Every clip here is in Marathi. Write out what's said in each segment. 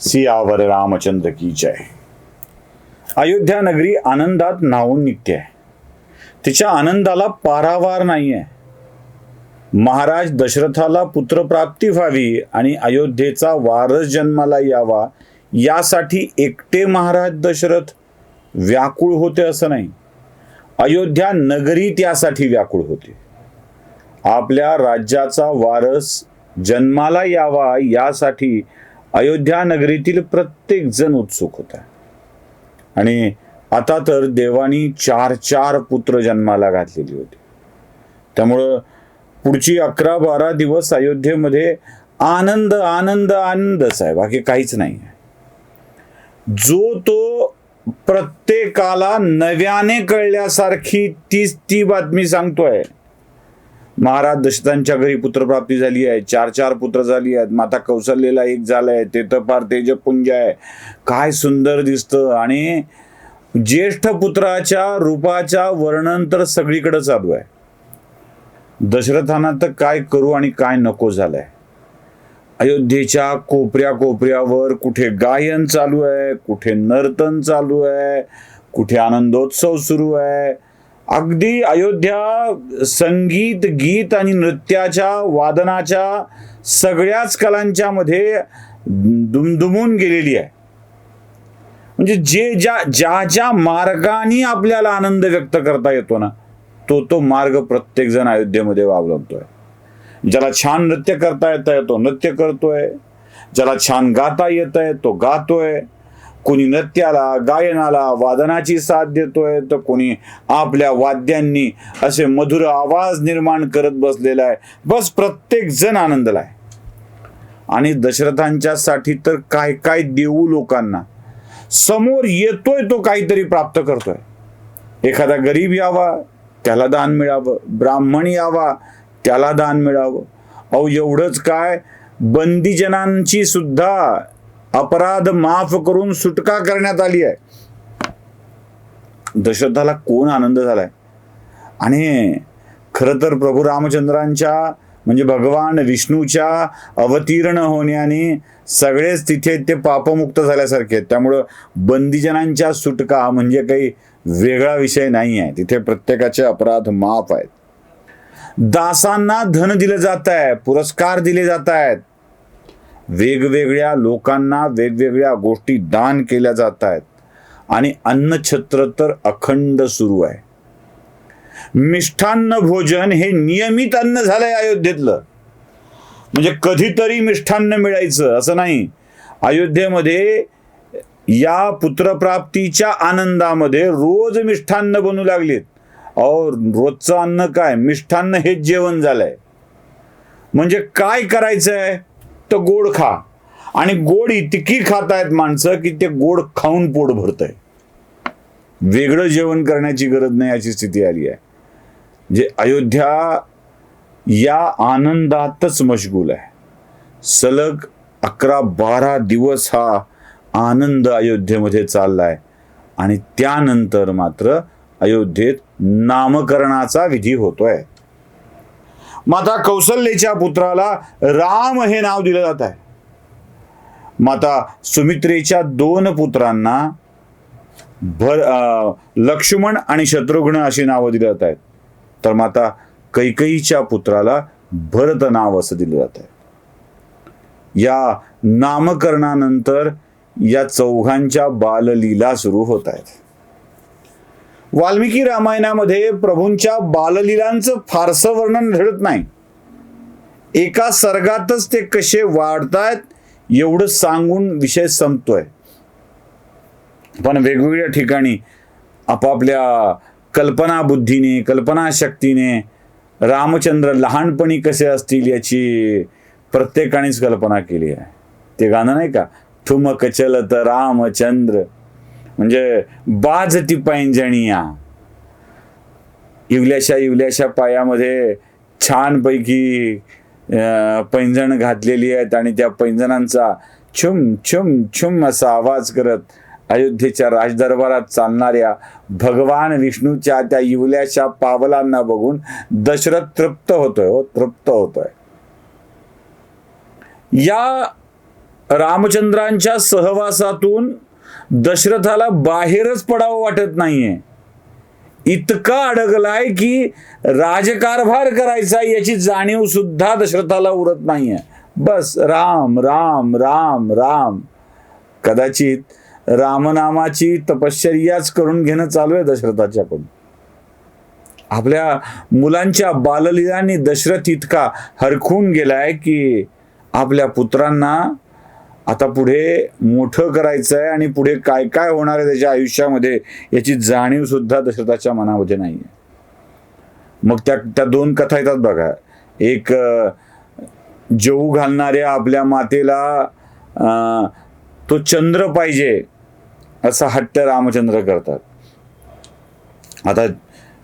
सियावर रामचंद्र की जय. अयोध्या नगरी आनंदात नाहून निघते. तिच्या आनंदाला पारावार नाहीये. महाराज दशरथाला पुत्रप्राप्ती व्हावी आणि अयोध्येचा वारस जन्माला यावा यासाठी एकटे महाराज दशरथ व्याकुळ होते असं नाही. अयोध्या नगरी त्यासाठी व्याकुळ होते. आपल्या राज्याचा वारस जन्माला यावा यासाठी अयोध्या नगरीतील प्रत्येक जण उत्सुक होता. आणि आता तर देवानी चार चार पुत्र जन्माला घातलेली होती. त्यामुळं पुढची अकरा बारा दिवस अयोध्येमध्ये आनंद आनंद आनंदच आहे बाकी काहीच नाही. आहे जो तो प्रत्येकाला नव्याने कळल्यासारखी तीच ती बातमी सांगतोय. महाराज दशरथांच्या घरी पुत्रप्राप्ती झाली आहे. चार चार पुत्र झाली आहेत. माता कौशल्यला एक झालाय ते तर फार तेजपुंज आहे. काय सुंदर दिसतं. आणि ज्येष्ठ पुत्राच्या रूपाच्या वर्णन तर सगळीकडे चालू आहे. दशरथांना तर काय करू आणि काय नको झालंय. अयोध्येच्या कोपऱ्या कोपऱ्यावर कुठे गायन चालू आहे कुठे नर्तन चालू आहे कुठे आनंदोत्सव सुरू आहे. अगदी अयोध्या संगीत गीत आणि नृत्याच्या वादनाच्या सगळ्याच कलांच्या मध्ये दुमदुमून गेलेली आहे. म्हणजे जे ज्या ज्या ज्या मार्गाने आपल्याला आनंद व्यक्त करता येतो ना तो तो मार्ग प्रत्येकजण अयोध्येमध्ये अवलंबतोय. ज्याला छान नृत्य करता येत आहे तो नृत्य करतोय. ज्याला छान गाता येत आहे तो गातोय. कोणी नृत्याला गायनाला वादनाची साथ देतोय तर कोणी आपल्या वाद्यांनी असे मधुर आवाज निर्माण करत बसलेला आहे. बस प्रत्येक जण आनंदला आहे. आणि दशरथांच्या साठी तर काय काय देऊ लोकांना. समोर येतोय तो काहीतरी प्राप्त करतोय. एखादा गरीब यावा त्याला दान मिळावं. ब्राह्मण यावा त्याला दान मिळावं. अहो एवढंच काय? बंदीजनांची सुद्धा अपराध माफ करून सुटका करण्यात आली आहे. दशरथाला कोण आनंद झालाय? आणि खर तर प्रभू रामचंद्रांच्या म्हणजे भगवान विष्णूच्या अवतीर्ण होण्याने सगळेच तिथे ते पापमुक्त झाल्यासारखे आहेत. त्यामुळं बंदीजनांच्या सुटका म्हणजे काही वेगळा विषय नाही आहे. तिथे प्रत्येकाचे अपराध माफ आहेत. दासांना धन दिलं जात आहे पुरस्कार दिले जात आहेत वेगवेगळ्या लोकांना वेगवेगळ्या गोष्टी दान केल्या जात आहेत. आणि अन्नछत्र तर अखंड सुरू आहे. मिष्ठान्न भोजन हे नियमित अन्न झालंय अयोध्येतलं. म्हणजे कधीतरी मिष्ठान्न मिळायचं असं नाही. अयोध्येमध्ये या पुत्रप्राप्तीच्या आनंदामध्ये रोज मिष्ठान्न बनू लागलेत. और रोजचं अन्न काय? मिष्ठान्न हेच जेवण झालंय. म्हणजे काय करायचं आहे तर गोड खा. आणि गोड इतकी खातायत माणसं की ते गोड खाऊन पोट भरतंय. वेगळं जेवण करण्याची गरज नाही अशी स्थिती आली आहे. जे अयोध्या या आनंदातच मशगूल आहे. सलग अकरा बारा दिवस हा आनंद अयोध्येमध्ये चाललाय. आणि त्यानंतर मात्र अयोध्येत नामकरणाचा विधी होतोय. माता कौशल्याच्या पुत्राला राम हे नाव दिलं जात आहे. माता सुमित्रेच्या दोन पुत्रांना भर लक्ष्मण आणि शत्रुघ्न अशी नावं दिली जात आहेत. तर माता कैकईच्या पुत्राला भरत नाव असं दिलं जात आहे. या नामकरणानंतर या चौघांच्या बाललीला सुरू होत आहेत. वाल्मिकी रामायणामध्ये प्रभूंच्या बाललीलांचं फारसं वर्णन घडत नाही. एका सर्गातच ते कसे वाढतायत एवढं सांगून विषय संपतोय. पण वेगवेगळ्या ठिकाणी आपापल्या कल्पना बुद्धीने कल्पनाशक्तीने रामचंद्र लहानपणी कसे असतील याची प्रत्येकानेच कल्पना केली आहे. ते गाणं नाही का? ठुमक चलत रामचंद्र. म्हणजे बाज ती पैंजणिया इवल्याशा इवल्याशा पायामध्ये छानपैकी पैंजण घातलेली आहेत आणि त्या पैंजणांचा छुम छुम छुम असा आवाज करत अयोध्येच्या राजदरबारात चालणाऱ्या भगवान विष्णूच्या त्या इवल्याशा पावलांना बघून दशरथ तृप्त होतोय हो तृप्त होतोय. या रामचंद्रांच्या सहवासातून दशरथाला बाहेरच पडावं वाटत नाहीये. इतका अडकलाय की राजकारभार करायचा याची जाणीव सुद्धा दशरथाला उरत नाहीये. बस राम राम राम राम. कदाचित रामनामाची तपश्चर्याच करून घेणं चालू आहे दशरथाच्याकडून आपल्या मुलांच्या बाललीलांनी दशरथ इतका हरखून गेलाय की आपल्या पुत्रांना आता पुढे मोठं करायचं आहे आणि पुढे काय काय होणार आहे त्याच्या आयुष्यामध्ये याची जाणीव सुद्धा दशरथाच्या मनामध्ये नाही आहे मग त्या त्या दोन कथा येतात बघा. एक अं, जेऊ घालणाऱ्या आपल्या मातेला तो चंद्र पाहिजे असा हट्ट रामचंद्र करतात. आता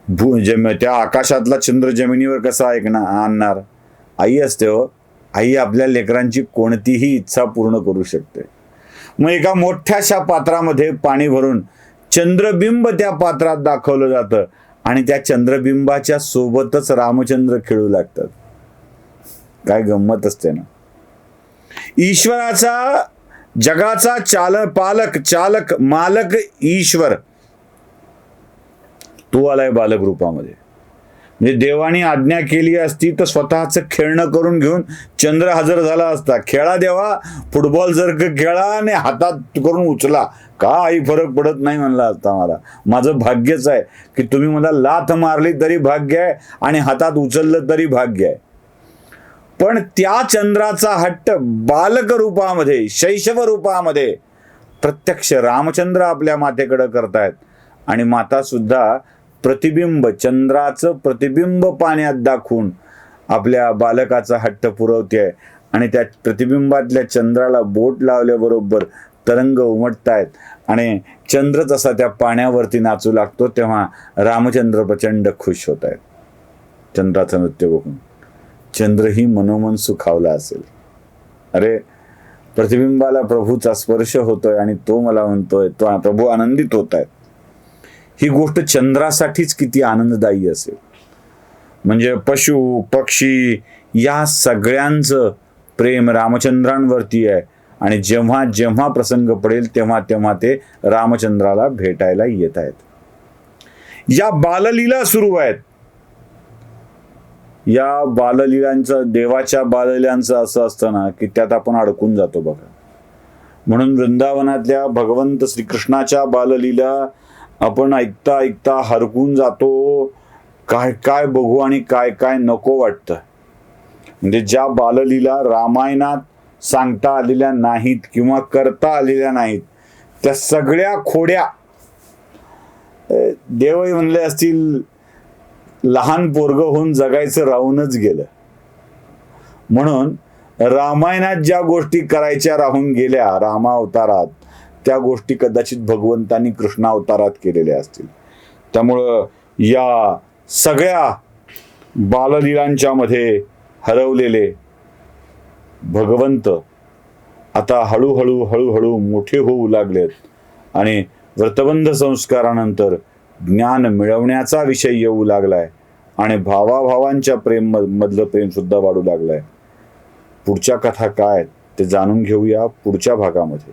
भू जम त्या आकाशातला चंद्र जमिनीवर कसा ऐकणार आणणार? आई असते हो. आई आपल्या लेकरांची कोणतीही इच्छा पूर्ण करू शकते. मग एका मोठ्याशा पात्रामध्ये पाणी भरून चंद्रबिंब त्या पात्रात दाखवलं जातं आणि त्या चंद्रबिंबाच्या सोबतच रामचंद्र खेळू लागतात. काय गंमत असते ना. ईश्वराचा जगाचा चाल पालक चालक मालक ईश्वर. तो आलाय बालक रूपामध्ये. म्हणजे देवाने आज्ञा केली असती तर स्वतःच खेळणं करून घेऊन चंद्र हजर झाला असता. खेळा देवा फुटबॉल जर का खेळा आणि हातात करून उचला. काही फरक पडत नाही म्हणला असता मला माझं भाग्यच आहे की तुम्ही मला लाथ मारली तरी भाग्य आहे आणि हातात उचललं तरी भाग्य आहे. पण त्या चंद्राचा हट्ट बालक रूपामध्ये शैशव रूपामध्ये प्रत्यक्ष रामचंद्र आपल्या मातेकडे करतायत. आणि माता सुद्धा प्रतिबिंब चंद्राचं प्रतिबिंब पाण्यात दाखवून आपल्या बालकाचा हट्ट पुरवते आणि त्या प्रतिबिंबातल्या चंद्राला बोट लावल्याबरोबर तरंग उमटतायत. आणि चंद्र तसा त्या पाण्यावरती नाचू लागतो तेव्हा रामचंद्र प्रचंड खुश होत आहेत चंद्राचं नृत्य बघून. चंद्रही मनोमन सुखावला असेल. अरे प्रतिबिंबाला प्रभूचा स्पर्श होतोय आणि तो मला म्हणतोय तो प्रभू आनंदित होत आहेत ही गोष्ट चंद्रासाठीच किती आनंददायी असेल. म्हणजे पशु पक्षी या सगळ्यांचं प्रेम रामचंद्रांवरती आहे. आणि जेव्हा जेव्हा प्रसंग पडेल तेव्हा तेव्हा ते रामचंद्राला भेटायला येत आहेत. या बाललीला सुरू आहेत. या बाललीलांचं देवाच्या बाललीलांचं असं असतं ना की त्यात आपण अडकून जातो बघा. म्हणून वृंदावनातल्या भगवंत श्रीकृष्णाच्या बाललीला आपण ऐकता ऐकता हरकून जातो. काय काय बघू आणि काय काय नको वाटतं. म्हणजे ज्या बाललीला रामायणात सांगता आलेल्या नाहीत किंवा करता आलेल्या नाहीत त्या सगळ्या खोड्या देवही म्हणले असतील लहान पोरग होऊन जगायचं राहूनच गेलं. म्हणून रामायणात ज्या गोष्टी करायच्या राहून गेल्या रामा अवतारात त्या गोष्टी कदाचित भगवंतांनी कृष्णा अवतारात केलेल्या असतील. त्यामुळं या सगळ्या बाललीलांच्या मध्ये हरवलेले भगवंत आता हळूहळू हळूहळू मोठे होऊ लागलेत आणि व्रतबंध संस्कारानंतर ज्ञान मिळवण्याचा विषय येऊ लागलाय आणि भावाभावांच्या प्रेम मधलं प्रेम सुद्धा वाढू लागलाय. पुढच्या कथा काय ते जाणून घेऊया पुढच्या भागामध्ये.